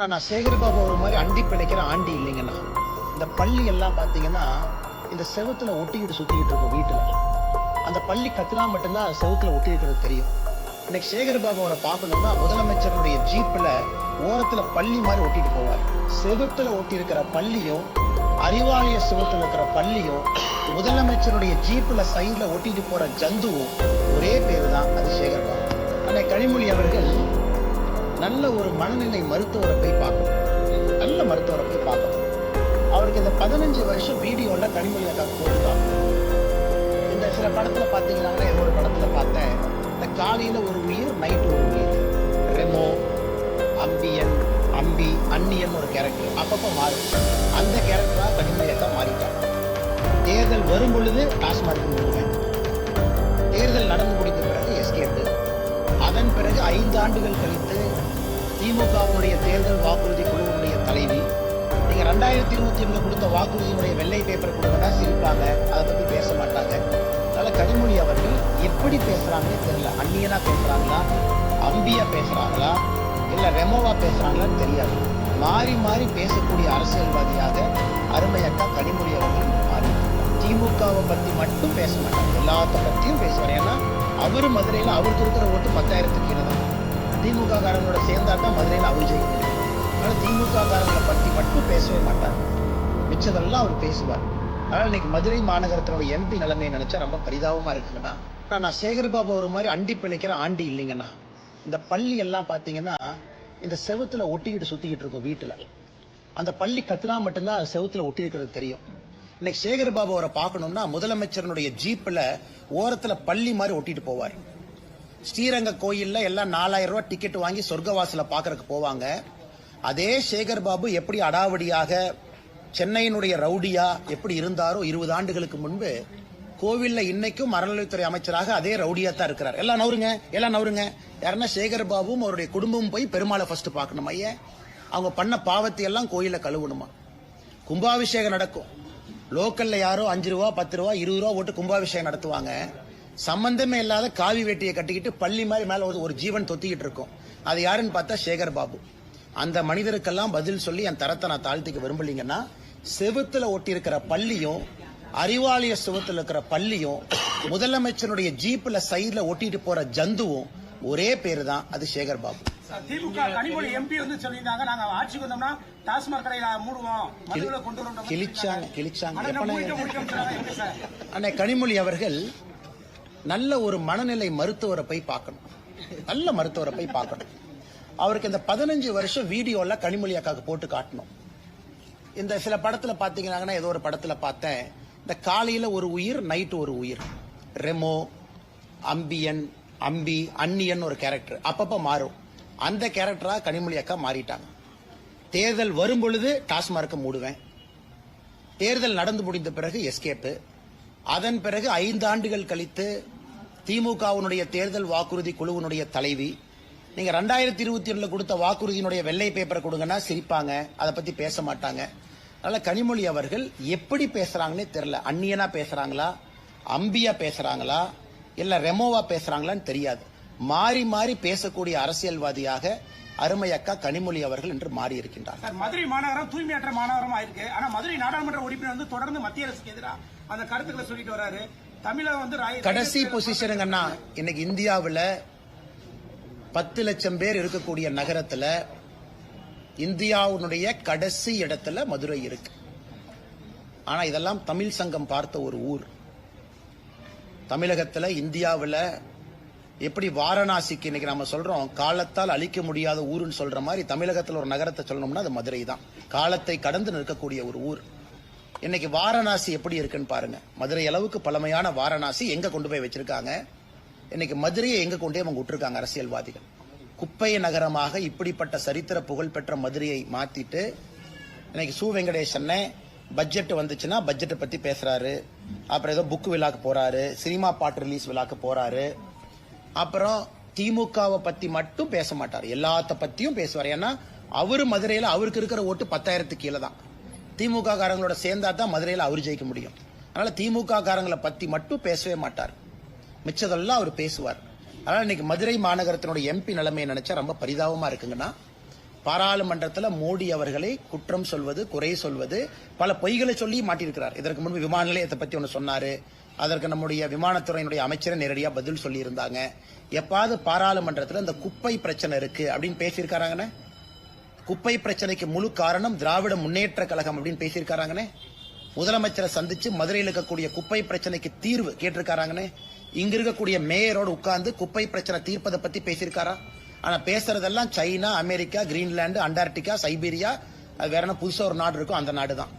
நான் சேகர் பாபு ஒரு மாதிரி அண்டி பிழைக்கிற ஆண்டி இல்லைங்கண்ணா. இந்த பள்ளி எல்லாம் பார்த்தீங்கன்னா இந்த செவத்தில் ஒட்டிக்கிட்டு சுற்றிக்கிட்டு இருக்கும் வீட்டில். அந்த பள்ளி கத்துனா மட்டும்தான் செவத்தில் ஒட்டி இருக்கிறது தெரியும். இன்னைக்கு சேகர் பாபு அவரை பார்க்கணும்னா முதலமைச்சருடைய ஜீப்பில் ஓரத்தில் பள்ளி மாதிரி ஒட்டிட்டு போவார். செவத்தில் ஒட்டி இருக்கிற பள்ளியும் அறிவாலய செவுத்துல இருக்கிற பள்ளியும் முதலமைச்சருடைய ஜீப்பில் சைடில் ஒட்டிட்டு போகிற ஜந்துவும் ஒரே பேர் தான் அது சேகர் பாபு. அன்னை கனிமொழி அவர்கள் நல்ல ஒரு மனநிலை மருத்துவரை போய் பார்க்கணும். நல்ல மருத்துவரை போய் பார்க்கணும். அவருக்கு இந்த பதினஞ்சு வருஷம் வீடியோவில் கனிமொழி அக்கா போட்டுருக்காங்க இந்த சில படத்தில் பார்த்தீங்கன்னா ஒரு படத்தில் பார்த்தேன். இந்த காலையில் ஒரு உயிர் நைட்டு ஒரு உயிர். ரெமோ அம்பியன் அம்பி அன்னியன் ஒரு கேரக்டர் அப்பப்போ மாறும். அந்த கேரக்டராக கனிமொழி அக்கா மாறிட்டாங்க தேர்தல் வரும் பொழுது டாஸ்மாக் முழுவேன் ஐந்து ஆண்டுகள் கழித்து திமுகவுடைய தேர்தல் வாக்குறுதி குழுவினுடைய தலைவி நீங்க ரெண்டாயிரத்தி இருபத்தி ஒண்ணுல கொடுத்த வாக்குறுதியினுடைய வெள்ளை பேப்பர் கொடுத்தா சிரிப்பாங்க. அதை பத்தி பேச மாட்டாங்க. அதனால கனிமொழி அவர்கள் எப்படி பேசுறாங்கன்னு தெரியல. அந்நியனா பேசுறாங்களா? அம்பியா பேசுறாங்களா? இல்ல ரெமோவா பேசுறாங்களான்னு தெரியாது. மாறி மாறி பேசக்கூடிய அரசியல்வாதியாக அருமை அக்கா கனிமொழி அவர்கள் மாறி திமுகவை பத்தி மட்டும் பேச மாட்டாங்க. எல்லாத்த பத்தியும் பேசுவார். ஏன்னா அவர் மதுரையில் அவருக்கு இருக்கிற ஓட்டு பத்தாயிரத்துக்கு இருந்தது திமுக காரங்களோட சேர்ந்தா தான் மதுரையில் அவர் ஜெயிக்க முடியும் அதனால திமுக காரங்களை பற்றி மட்டும் பேசவே மாட்டார். மிச்சதெல்லாம் அவர் பேசுவார். அதனால் இன்னைக்கு மதுரை மாநகரத்தினுடைய எம்பி நிலைமையை நினைச்சா ரொம்ப பரிதாபமாக இருக்குங்கண்ணா. நான் சேகர் பாபு ஒரு மாதிரி அண்டி பிழைக்கிற ஆண்டி இல்லைங்கண்ணா. இந்த பள்ளி எல்லாம் பார்த்தீங்கன்னா இந்த செவுத்துல ஒட்டிக்கிட்டு சுற்றிக்கிட்டு இருக்கும் வீட்டில். அந்த பள்ளி கத்துனா மட்டும்தான் அது செவுத்துல ஒட்டி இருக்கிறது தெரியும். இன்னைக்கு சேகர் பாபு அவரை பார்க்கணும்னா முதலமைச்சரனுடைய ஜீப்பில் ஓரத்தில் பள்ளி மாதிரி ஒட்டிட்டு போவார். ஸ்ரீரங்க கோயில்ல எல்லாம் நாலாயிரம் ரூபாய் டிக்கெட் வாங்கி சொர்க்கவாசல பாக்குறதுக்கு போவாங்க. அதே சேகர் பாபு எப்படி அடாவடியாக சென்னையினுடைய ரவுடியா எப்படி இருந்தாரோ இருபது ஆண்டுகளுக்கு முன்பு கோவில்ல இன்னைக்கும் அறநிலைத்துறை அமைச்சராக அதே ரவுடியா தான் இருக்கிறார். எல்லாம் நவருங்க எல்லாம் நவருங்க. யாருன்னா சேகர் பாபுவும் அவருடைய குடும்பமும் போய் பெருமாளை ஃபர்ஸ்ட் பார்க்கணும் ஐயா. அவங்க பண்ண பாவத்தை எல்லாம் கோயில கழுவணுமா? கும்பாபிஷேகம் நடக்கும். லோக்கல்ல யாரோ அஞ்சு ரூபா பத்து ரூபா இருபது ரூபா போட்டு கும்பாபிஷேகம் நடத்துவாங்க. சம்பந்தமே இல்லாத காவி வேட்டியை கட்டிக்கிட்டு பள்ளி மாதிரி மேல ஒரு- ஜீவன் தொத்திக்கிட்டு இருக்கும். அது யாருன்னு பார்த்தா சேகர் பாபு. அந்த மனிதருக்கெல்லாம் பதில் சொல்லி என் தரத்தை நான் தாழ்த்திக்க விரும்பலீங்கன்னா செவுத்துல ஒட்டி இருக்கிற பள்ளியும் அறிவாலய செவுத்துல இருக்கிற பள்ளியும் முதலமைச்சருடைய ஜீப்ல சைடுல ஒட்டிட்டு போற ஜந்துவும் ஒரே பேரு தான் அது சேகர் பாபு. திமுக கனிமொழி எம்பி வந்து சொல்லியிருந்தாங்க. நாங்க ஆட்சிக்கு வந்தோம்னா டாஸ்மாக் கடையில மூடுவோம். மதுவில கொண்டு வரோம் கிழிச்சாங்க கிழிச்சாங்க. அன்னை கனிமொழி அவர்கள் நல்ல ஒரு மனநிலை மருத்துவரை போய் பார்க்கணும். நல்ல மருத்துவரை போய் பார்க்கணும். அவருக்கு இந்த பதினஞ்சு வருஷம் வீடியோல கனிமொழி அக்காவுக்கு போட்டு காட்டணும். இந்த சில படத்துல பாத்தீங்கன்னா ஏதோ ஒரு படத்துல பார்த்தேன். இந்த காலையில ஒரு உயிர் நைட்டு ஒரு உயிர். ரெமோ அம்பியன் அம்பி அன்னியன் ஒரு கேரக்டர் அப்பப்ப மாறும். அந்த கேரக்டரா கனிமொழி அக்கா மாறிட்டாங்க. தேர்தல் வரும் பொழுது டாஸ்மார்க்கை மூடுவேன். தேர்தல் நடந்து முடிந்த பிறகு எஸ்கேப்பு அதன் பிறகு ஐந்து ஆண்டுகள் கழித்து திமுகவினுடைய தேர்தல் வாக்குறுதி குழுவினுடைய தலைவி. நீங்க ரெண்டாயிரத்தி இருபத்தி ஒண்ணுல கொடுத்த வாக்குறுதியினுடைய வெள்ளை பேப்பரை கொடுங்கன்னா சிரிப்பாங்க. அதை பத்தி பேச மாட்டாங்க. அதனால கனிமொழி அவர்கள் எப்படி பேசுகிறாங்கன்னே தெரியல. அந்நியனா பேசுறாங்களா? அம்பியா பேசுறாங்களா? இல்ல ரெமோவா பேசுறாங்களான்னு தெரியாது. மாறி மாறி பேசக்கூடிய அரசியல்வாதியாக அருமை அக்கா கனிமொழி அவர்கள் என்று மாறி இருக்கின்றார் மதுரை மாநகரம் தூய்மையற்ற மாநகரமா இருக்கு. ஆனா மதுரை நாடாளுமன்ற உறுப்பினர் வந்து தொடர்ந்து மத்திய அரசுக்கு எதிராக அந்த கருத்துக்களை சொல்லிட்டு வராரு. தமிழகம் வந்து கடைசி பொசிஷனுங்கன்னா இன்னைக்கு இந்தியாவுல பத்து லட்சம் பேர் இருக்கக்கூடிய நகரத்துல இந்தியாவுடைய கடைசி இடத்துல மதுரை இருக்கு. ஆனா இதெல்லாம் தமிழ் சங்கம் பார்த்த ஒரு ஊர். தமிழகத்துல இந்தியாவுல எப்படி வாரணாசிக்கு இன்னைக்கு நம்ம சொல்றோம் காலத்தால் அழிக்க முடியாத ஊருன்னு சொல்ற மாதிரி தமிழகத்துல ஒரு நகரத்தை சொல்லணும்னா அது மதுரை தான் காலத்தை கடந்து நிற்கக்கூடிய ஒரு ஊர். இன்னைக்கு வாரணாசி எப்படி இருக்குன்னு பாருங்க. மதுரை அளவுக்கு பழமையான வாரணாசி எங்க கொண்டு போய் வச்சிருக்காங்க? இன்னைக்கு மதுரையை எங்க கொண்டு போய் அவங்க விட்டுருக்காங்க அரசியல்வாதிகள். குப்பை நகரமாக இப்படிப்பட்ட சரித்திர புகழ்பெற்ற மதுரையை மாத்திட்டு இன்னைக்கு சு வெங்கடேசன் பட்ஜெட் வந்துச்சுன்னா பட்ஜெட்டை பத்தி பேசுறாரு. அப்புறம் ஏதோ புக் விழாக்கு போறாரு சினிமா பாட்டு ரிலீஸ் விழாக்கு போறாரு. அப்புறம் திமுகவை பத்தி மட்டும் பேச மாட்டார். எல்லாத்த பத்தியும் பேசுவார். ஏன்னா அவரு மதுரையில அவருக்கு இருக்கிற ஓட்டு பத்தாயிரத்துக்கு கீழே தான் திமுக காரங்களோட சேர்ந்தா தான் மதுரையில் அவர் ஜெயிக்க முடியும். அதனால திமுக காரங்களை பத்தி மட்டும் பேசவே மாட்டார். மிச்சதெல்லாம் அவர் பேசுவார். அதனால இன்னைக்கு மதுரை மாநகரத்தினுடைய எம்பி நிலைமையை நினைச்சா ரொம்ப பரிதாபமா இருக்குங்கன்னா பாராளுமன்றத்தில் மோடி அவர்களை குற்றம் சொல்வது குறை சொல்வது பல பொய்களை சொல்லி மாட்டியிருக்கிறார். இதற்கு முன்பு விமான நிலையத்தை பத்தி ஒன்று சொன்னாரு. அதற்கு நம்முடைய விமானத்துறையினுடைய அமைச்சரை நேரடியாக பதில் சொல்லியிருந்தாங்க. எப்பாவது பாராளுமன்றத்தில் இந்த குப்பை பிரச்சனை இருக்கு அப்படின்னு பேசியிருக்காராங்கண்ணே? குப்பை பிரச்சனைக்கு முழு காரணம் திராவிட முன்னேற்ற கழகம் அப்படின்னு பேசியிருக்காராங்கண்ணே. முதலமைச்சரை சந்திச்சு மதுரையில் இருக்கக்கூடிய குப்பை பிரச்சனைக்கு தீர்வு கேட்டிருக்காராங்கண்ணே. இங்க இருக்கக்கூடிய மேயரோடு உட்கார்ந்து குப்பை பிரச்சனை தீர்ப்பதை பத்தி பேசியிருக்காரா? ஆனா பேசுறதெல்லாம் China America Greenland Antarctica Siberia அது வேற என்ன புதுசா ஒரு நாடு இருக்கும் அந்த நாடு தான்